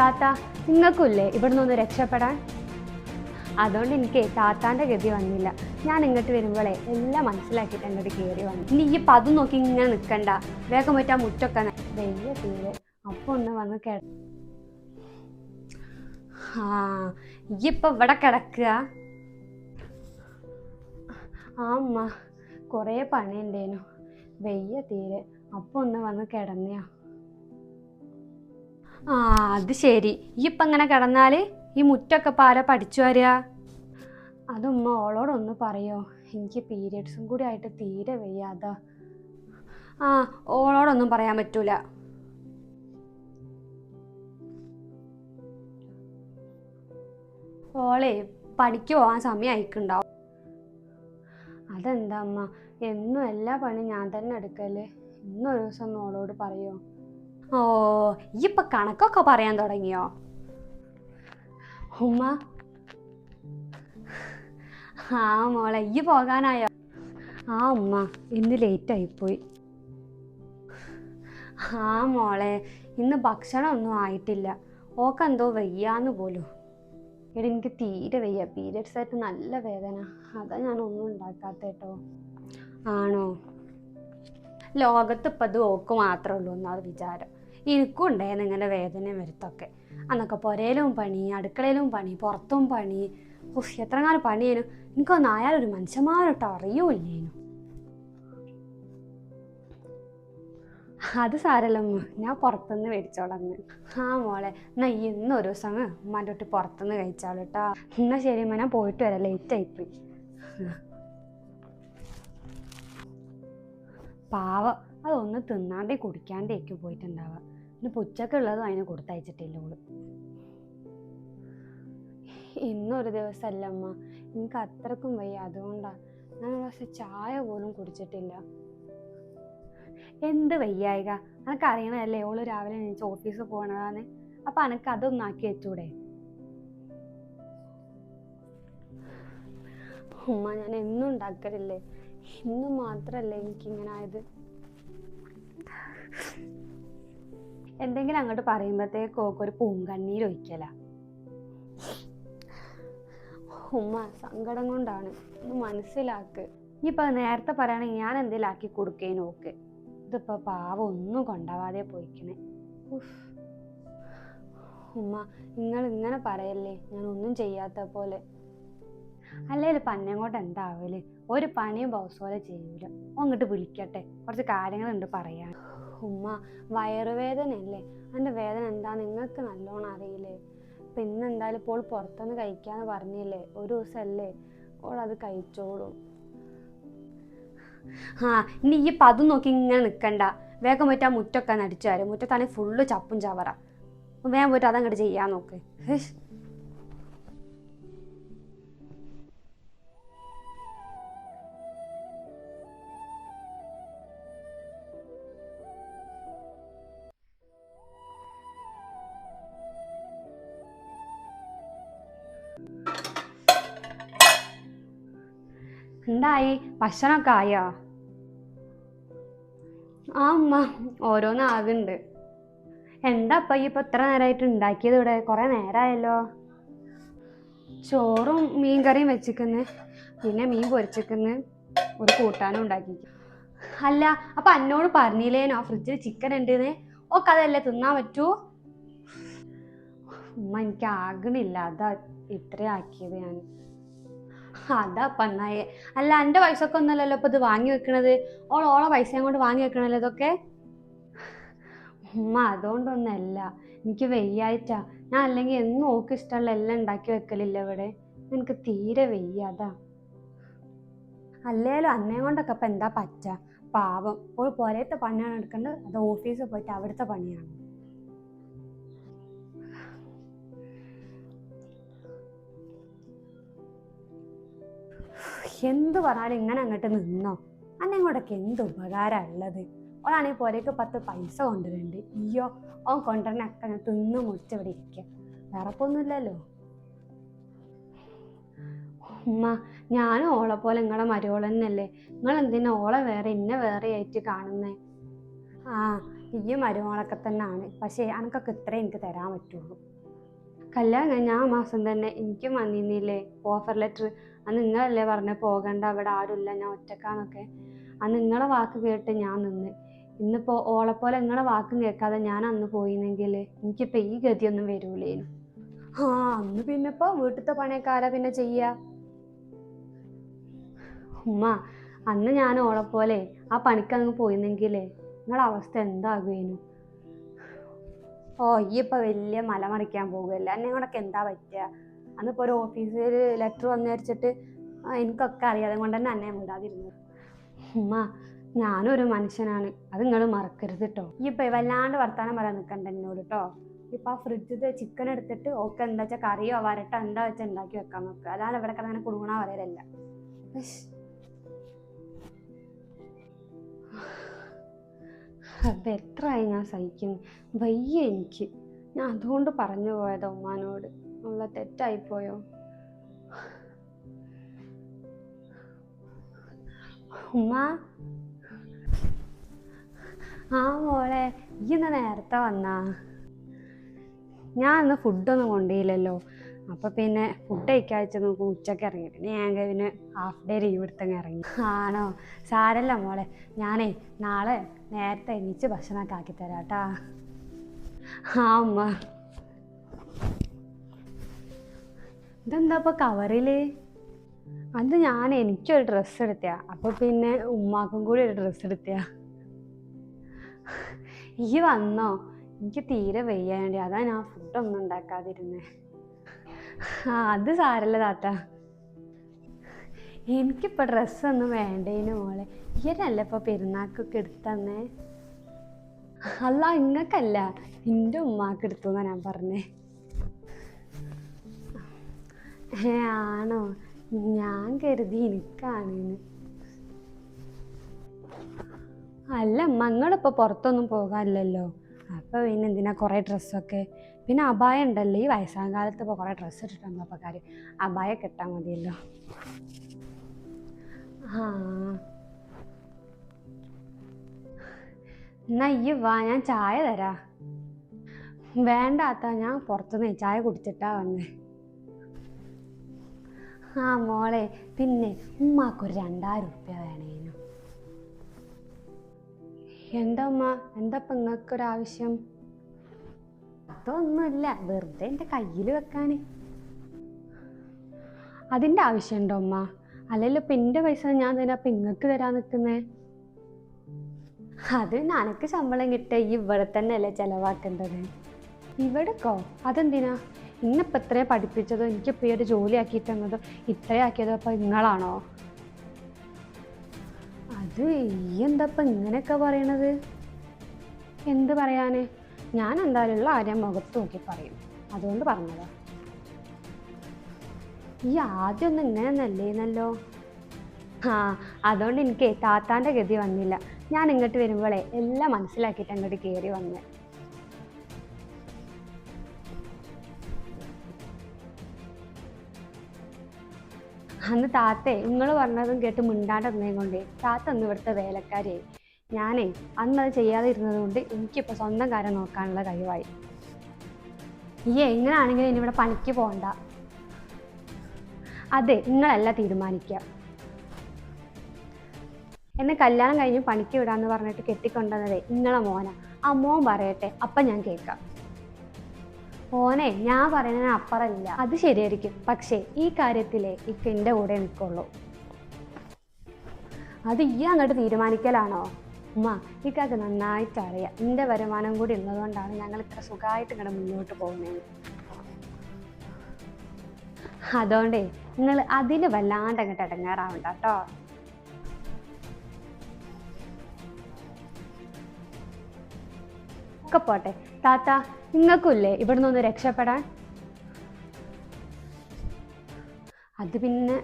താത്ത നിങ്ങൾക്കില്ലേ ഇവിടെ ഒന്ന് രക്ഷപ്പെടാൻ? അതുകൊണ്ട് എനിക്ക് താത്താന്റെ ഗതി വന്നില്ല. ഞാൻ ഇങ്ങോട്ട് വരുമ്പോഴേ എല്ലാം മനസ്സിലാക്കിയിട്ട് എന്റെ കയറി വന്നു. ഇനി ഈ പതും നോക്കി ഇങ്ങനെ നിൽക്കണ്ട വേഗം പറ്റാ മുറ്റൊക്കെ വലിയ തീരെ അപ്പോൾ ഒന്ന് വന്ന് കേ ആ ഇപ്പൊ ഇവിടെ കിടക്കുക. ആ അമ്മ കുറേ പണിയുണ്ടേനു. വെയ്യ തീരെ. അപ്പൊ ഒന്ന് വന്ന് കിടന്നയാ. ആ അത് ശരി. ഈ ഇപ്പം ഇങ്ങനെ കിടന്നാൽ ഈ മുറ്റൊക്കെ പാര പഠിച്ചു വരിക അതുമ്മ ഓളോടൊന്ന് പറയോ? എനിക്ക് പീരിയഡ്സും കൂടി ആയിട്ട് തീരെ വയ്യാത ആ ഓളോടൊന്നും പറയാൻ പറ്റൂല. ഓളെ പണിക്ക് പോകാൻ സമയം അയക്കുണ്ടാവും അതെന്താ അമ്മ എന്നും എല്ലാ പണിയും ഞാൻ തന്നെ എടുക്കൽ. ഇന്നൊരു ദിവസം ഒന്ന് ഓളോട് പറയോ? ഓ ഇപ്പൊ കണക്കൊക്കെ പറയാൻ തുടങ്ങിയോ? ഉമ്മ. ആ മോളെ ഈ പോകാനായോ? ആ ഉമ്മ ഇന്ന് ലേറ്റ് ആയിപ്പോയി ആ മോളെ ഇന്ന് ഭക്ഷണം ഒന്നും ആയിട്ടില്ല. ഓക്കെന്തോ വയ്യാന്ന് പോലും. എടി എനിക്ക് തീരെ വയ്യ. പീരിയഡ്സ് ആയിട്ട് നല്ല വേദന. അതാ ഞാൻ ഒന്നും ഉണ്ടാക്കാത്ത കേട്ടോ ആണോ? ലോകത്ത് ഇപ്പം അത് ഓക്ക് മാത്രമേ ഉള്ളൂ എന്നാണ് വിചാരം. എനിക്കും ഉണ്ടായിരുന്നു ഇങ്ങനെ വേദനയും വരുത്തൊക്കെ. അന്നൊക്കെ പുരയിലും പണി അടുക്കളയിലും പണി പുറത്തും പണി. ഉഫ് എത്രങ്ങാനും പണിയേനു എനിക്കൊന്നും ആയാലൊരു മനുഷ്യന്മാരോട്ട് അറിയൂല്ലേനു. അത് സാരല്ലമ്മ ഞാൻ പുറത്തുനിന്ന് മേടിച്ചോളാം അന്ന് ആ മോളെ എന്നാ ഇന്ന് ഒരു ദിവസം ഉമ്മാന്റെ പുറത്തുനിന്ന് കഴിച്ചാളൂ കേട്ടോ എന്നാ ശരി ഉമ്മ ഞാൻ പോയിട്ട് വരാം. ലേറ്റ് ആയിപ്പോയി പാവം. അതൊന്ന് തിന്നാണ്ടേ കുടിക്കാണ്ടേക്ക് പോയിട്ടുണ്ടാവുക. ഇന്ന് ഉച്ചക്കുള്ളതും അതിന് കൊടുത്തയച്ചിട്ടില്ല ഓൾ. ഇന്നൊരു ദിവസമല്ല അമ്മ. എനിക്ക് അത്രക്കും വയ്യ. അതുകൊണ്ടാ ഞാൻ ദിവസം ചായ പോലും കുടിച്ചിട്ടില്ല. എന്ത് വയ്യായിക? അനക്ക് അറിയണതല്ലേ ഓൾ രാവിലെ എണീച്ച് ഓഫീസിൽ പോകണതാണ് അപ്പൊ അനക്ക് അതൊന്നും ആക്കി വെച്ചൂടെ? ഉമ്മ ഞാൻ എന്നും ഉണ്ടാക്കലില്ലേ? ഇന്ന് മാത്രല്ലേ എനിക്കിങ്ങനെ ആയത്? എന്തെങ്കിലും അങ്ങോട്ട് പറയുമ്പോഴത്തേക്ക് ഓക്കെ ഒരു പൂങ്കണ്ണീര് ഒഴിക്കല. ഉമ്മ സങ്കടം കൊണ്ടാണ്. ഒന്ന് മനസ്സിലാക്ക്. ഇനിയിപ്പോൾ നേരത്തെ പറയുകയാണെങ്കിൽ ഞാൻ എന്തെങ്കിലും ആക്കി കൊടുക്കേനു ഓക്ക്. ഇതിപ്പോൾ പാവം ഒന്നും കൊണ്ടാവാതെ പോയിക്കണേ. ഉമ്മ നിങ്ങൾ ഇങ്ങനെ പറയല്ലേ? ഞാൻ ഒന്നും ചെയ്യാത്ത പോലെ. അല്ലേ പന്നങ്ങോട്ട് എന്താവൽ? ഒരു പണിയും ബോസ് പോലെ ചെയ്യൂല. അങ്ങോട്ട് വിളിക്കട്ടെ. കുറച്ച് കാര്യങ്ങളുണ്ട് പറയാൻ. ഉമ്മ വയറുവേദനയല്ലേ? അതിന്റെ വേദന എന്താ? നിങ്ങൾക്ക് നല്ലോണം അറിയില്ലേ? അപ്പം ഇന്ന് എന്തായാലും ഇപ്പോൾ പുറത്തുനിന്ന് കഴിക്കാന്ന് പറഞ്ഞില്ലേ? ഒരു ദിവസമല്ലേ അത് കഴിച്ചോളും. ആ ഇനി ഈ പതും നോക്കി ഇങ്ങനെ നിൽക്കണ്ട വേഗം പോയിട്ട് ആ മുറ്റൊക്കെ നടിച്ചു തരും മുറ്റത്താണെങ്കിൽ ഫുള്ള് ചപ്പും ചവറ. വേഗം പോയിട്ട് അതങ്ങോട്ട് ചെയ്യാൻ നോക്ക്. എന്തായി? ഭക്ഷണമൊക്കെ ആയോ? ആ അമ്മ ഓരോന്നാകുന്നുണ്ട് എന്താ അപ്പ ഈ ഇത്ര നേരമായിട്ട് ഉണ്ടാക്കിയത് ഇവിടെ? കുറേ നേരമായല്ലോ ചോറും മീൻ കറിയും വെച്ചിക്കുന്നു. പിന്നെ മീൻ പൊരിച്ചിക്കുന്നു. ഒരു കൂട്ടാനും ഉണ്ടാക്കി അല്ല അപ്പൊ എന്നോട് പറഞ്ഞില്ലേനോ? ഫ്രിഡ്ജിൽ ചിക്കൻ ഉണ്ടെന്ന്. ഒക്കെ അതല്ലേ തിന്നാൻ പറ്റൂ? ഉമ്മ എനിക്ക് ആകണില്ല. അതാ ഇത്രയാക്കിയത് ഞാൻ അതാ പന്നായേ അല്ല എന്റെ പൈസ ഒക്കെ ഒന്നല്ലല്ലോ ഇപ്പൊ ഇത് വാങ്ങി വെക്കണത്? ഓൾ ഓളെ പൈസയും കൊണ്ട് വാങ്ങി വെക്കണല്ലോ ഇതൊക്കെ? ഉമ്മ അതുകൊണ്ടൊന്നല്ല എനിക്ക് വെയ്യായിട്ടാ. ഞാൻ അല്ലെങ്കിൽ എന്നും ഓക്ക് ഇഷ്ടമുള്ള എല്ലാം ഉണ്ടാക്കി വെക്കലില്ല ഇവിടെ. എനിക്ക് തീരെ വെയ്യാതാ അല്ലേലോ അല്ലേലും അന്നേ കൊണ്ടൊക്കെ ഇപ്പം എന്താ പറ്റ? പാവം. ഇപ്പോൾ പുരയത്തെ പണിയാണ് എടുക്കേണ്ടത്. അത് ഓഫീസിൽ പോയിട്ട് അവിടുത്തെ പണിയാണ്. എന്ത് പറഞ്ഞാലും ഇങ്ങനെ അങ്ങോട്ട് നിന്നോ? അന്നെ ഇങ്ങോട്ടൊക്കെ എന്ത് ഉപകാരമാണ് ഉള്ളത്? ഓളാണെങ്കിൽ പോലെയൊക്കെ പത്ത് പൈസ കൊണ്ടുവരുന്നുണ്ട് അയ്യോ ഓൻ കൊണ്ടുവരണൊക്കെ ഞാൻ തിന്ന് മുറിച്ച് ഇവിടെ ഇരിക്കുക വേറെപ്പൊന്നുമില്ലല്ലോ ഉമ്മ ഞാനും ഓളെ പോലെ നിങ്ങളെ മരുവോൾ തന്നെയല്ലേ? നിങ്ങൾ എന്തിനാ ഓളെ വേറെ ഇന്നെ വേറെ ആയിട്ട് കാണുന്നേ? ആ ഈ മരുമോളൊക്കെ തന്നെയാണ് പക്ഷേ അനക്കൊക്കെ ഇത്രേ എനിക്ക് തരാൻ പറ്റുള്ളൂ. കല്യാണം കഴിഞ്ഞ ആ മാസം തന്നെ എനിക്കും വന്നിരുന്നില്ലേ? ഓഫർ ലെറ്റർ അന്ന് നിങ്ങളല്ലേ പറഞ്ഞ പോകണ്ട അവിടെ ആരുമില്ല ഞാൻ ഒറ്റക്കാന്നൊക്കെ. ആ നിങ്ങളെ വാക്ക് കേട്ട് ഞാൻ നിന്ന്. ഇന്നിപ്പോൾ ഓളെപ്പോലെ നിങ്ങളെ വാക്കും കേൾക്കാതെ ഞാൻ അന്ന് പോയിന്നെങ്കിൽ എനിക്കിപ്പോൾ ഈ ഗതിയൊന്നും വരൂലേനു. ആ അന്ന് പിന്നെ ഇപ്പോൾ വീട്ടിലത്തെ പണിയൊക്കെ പിന്നെ ചെയ്യുക ഉമ്മ അന്ന് ഞാൻ ഓളെപ്പോലെ ആ പണിക്ക് അങ്ങ് പോയിന്നെങ്കിലേ നിങ്ങളെ അവസ്ഥ എന്താകുവേനു? ഓ ഈ ഇപ്പൊ വലിയ മല മറിക്കാൻ പോകുമല്ല എന്നെ കൊണ്ടൊക്കെ എന്താ പറ്റുക അന്നിപ്പോ ഒരു ഓഫീസിൽ ലെറ്റർ വന്നു വെച്ചിട്ട് എനിക്കൊക്കെ അറിയാതെ കൊണ്ട് തന്നെ അന്നേ മിണ്ടാതിരുന്നത്. ഉമ്മ ഞാനൊരു മനുഷ്യനാണ്. അത് നിങ്ങൾ മറക്കരുത് കേട്ടോ ഈ ഇപ്പൊ വല്ലാണ്ട് വർത്താനം പറയാൻ നിൽക്കണ്ട എന്നോട് കേട്ടോ ഇപ്പൊ ആ ഫ്രിഡ്ജിൽ ചിക്കൻ എടുത്തിട്ട് ഓക്കെ എന്താ വെച്ചാൽ കറിയോ വരട്ടോ എന്താ വെച്ചാൽ ഉണ്ടാക്കി വെക്കാൻ നോക്കുക അതാണ് ഇവിടെ കിടങ്ങനെ കുടുങ്ങണ പറയലല്ല. അപ്പം എത്രയായി ഞാൻ സഹിക്കുന്നു. വയ്യ എനിക്ക്. ഞാൻ അതുകൊണ്ട് പറഞ്ഞു പോയത് ഉമ്മാനോട്. ഉള്ള തെറ്റായിപ്പോയോ ഉമ്മ? ആ മോളെ ഈ ഇന്ന് നേരത്തെ വന്നാ. ഞാൻ ഇന്ന് ഫുഡൊന്നും കൊണ്ടുപോയില്ലല്ലോ അപ്പൊ പിന്നെ ഫുഡ് കഴിക്കാഴ്ച നോക്കും ഉച്ചയ്ക്ക് ഇറങ്ങി പിന്നെ ഞാൻ പിന്നെ ഹാഫ് ഡേ ലീവ് എടുത്തങ്ങ് ഇറങ്ങി. ആണോ? സാരല്ല മോളെ. ഞാനേ നാളെ നേരത്തെ എണീച്ച് ഭക്ഷണമൊക്കെ ആക്കി തരാട്ടാ ആ ഉമ്മ. ഇതെന്താ ഇപ്പൊ കവറിൽ? അത് ഞാൻ എനിക്കൊരു ഡ്രസ്സ് എടുത്തയാ. അപ്പൊ പിന്നെ ഉമ്മാക്കും കൂടി ഒരു ഡ്രസ്സ് എടുത്തയാ. ഈ വന്നോ? എനിക്ക് തീരെ വയ്യാണ്ടി അതാ ഞാൻ ഫുഡൊന്നും ഉണ്ടാക്കാതിരുന്നേ. ആ അത് സാരല്ല താത്ത. എനിക്കിപ്പോൾ ഡ്രസ്സൊന്നും വേണ്ടേനു മോളെ. ഇയരല്ല ഇപ്പോൾ പെരുന്നാക്കൊക്കെ എടുത്തന്നേ? അല്ല ഇങ്ങക്കല്ല. എന്റെ ഉമ്മാക്ക് എടുത്തു ഞാൻ പറഞ്ഞേ. ഏ ആണോ? ഞാൻ കരുതി എനിക്കാണെന്ന് അല്ല മങ്ങളിപ്പോൾ പുറത്തൊന്നും പോകാനില്ലല്ലോ. അപ്പോൾ പിന്നെ എന്തിനാ കുറേ ഡ്രസ്സൊക്കെ? പിന്നെ അബായ ഉണ്ടല്ലോ ഈ വയസ്സാം കാലത്ത് ഇപ്പോൾ കുറേ ഡ്രസ്സ് അപ്പോൾ കാര്യം അബായ കിട്ടാൻ മതിയല്ലോ. ആ. എന്നാ ഈ വാ ഞാൻ ചായ തരാ. വേണ്ടാത്ത ഞാൻ പുറത്തുനിന്ന് ചായ കുടിച്ചിട്ടാ വന്നേ. ആ മോളെ പിന്നെ ഉമ്മാക്കൊരു രണ്ടായിരം ഉറുപ്പ്യ വേണേനു. എന്താ ഉമ്മ? എന്താ പെങ്ങൾക്കൊരാവശ്യം അതൊന്നുമില്ല വെറുതെ എന്റെ കയ്യിൽ വെക്കാൻ അതിന്റെ ആവശ്യമുണ്ടോ ഉമ്മ? അല്ലല്ലോ ഇപ്പം എന്റെ പൈസ ഞാൻ തന്നെ അപ്പം ഇങ്ങക്ക് തരാൻ നിൽക്കുന്നേ അത് നനക്ക് ശമ്പളം കിട്ടുക ഈ ഇവിടെ തന്നെ അല്ലേ ചിലവാക്കേണ്ടത്. ഇവിടെക്കോ? അതെന്തിനാ? ഇന്നിപ്പോൾ ഇത്രയും പഠിപ്പിച്ചതോ? എനിക്കിപ്പോൾ ഈ ഒരു ജോലി ആക്കി തന്നതോ ഇത്രയും ആക്കിയത് അപ്പം നിങ്ങളാണോ? അത് ഈ എന്താ ഇങ്ങനെയൊക്കെ പറയണത്? എന്ത് പറയാന്? ഞാൻ എന്തായാലും ഉള്ള ആരെയും മുഖത്ത് നോക്കി പറയും. അതുകൊണ്ട് പറഞ്ഞതാ. ഈ ആദ്യം ഒന്നും ഇങ്ങനെ നല്ലേന്നല്ലോ ആ അതുകൊണ്ട് എനിക്ക് താത്താന്റെ ഗതി വന്നില്ല. ഞാൻ ഇങ്ങോട്ട് വരുമ്പോഴേ എല്ലാം മനസ്സിലാക്കിയിട്ട് അങ്ങോട്ട് കയറി വന്നേ. അന്ന് താത്തേ നിങ്ങൾ പറഞ്ഞതും കേട്ട് മിണ്ടാണ്ട് നിന്നേ കൊണ്ടേ താത്ത അന്ന് ഇവിടുത്തെ വേലക്കാരിയായി. ഞാനേ അന്ന് അത് ചെയ്യാതെ ഇരുന്നത് കൊണ്ട് എനിക്കിപ്പോൾ സ്വന്തം കാര്യം നോക്കാനുള്ള കഴിവായി. ഈ എങ്ങനെയാണെങ്കിലും ഇനി ഇവിടെ പണിക്ക് പോകണ്ട അതെ നിങ്ങളല്ല തീരുമാനിക്കുക എന്നെ കല്യാണം കഴിഞ്ഞ് പണിക്ക് വിടാന്ന് പറഞ്ഞിട്ട് കെട്ടിക്കൊണ്ടുവന്നതേ നിങ്ങളെ മോന. ആ മോൻ പറയട്ടെ അപ്പം ഞാൻ കേൾക്കാം. ഓനെ ഞാൻ പറയുന്നതിന് അപ്പുറമില്ല. അത് ശരിയായിരിക്കും. പക്ഷേ ഈ കാര്യത്തിലേ ഇക്ക എന്റെ കൂടെ നിൽക്കുള്ളൂ. അത് ഈ അങ്ങോട്ട് തീരുമാനിക്കലാണോ? ഉമ്മ ഇക്കാക്ക് നന്നായിട്ട് അറിയാം. എന്റെ വരുമാനം കൂടി ഉള്ളതുകൊണ്ടാണ് ഞങ്ങൾ ഇത്ര സുഖമായിട്ട് ഇങ്ങനെ മുന്നോട്ട് പോകുന്നത്. അതുകൊണ്ടേ നിങ്ങൾ അതിൽ വല്ലാണ്ട് അങ്ങോട്ട് ഇടങ്ങാറാവണ്ട കേട്ടോ ഒക്കെ പോട്ടെ. താത്ത നിങ്ങൾക്കില്ലേ ഇവിടുന്ന് ഒന്ന് രക്ഷപ്പെടാൻ? അത് പിന്നെ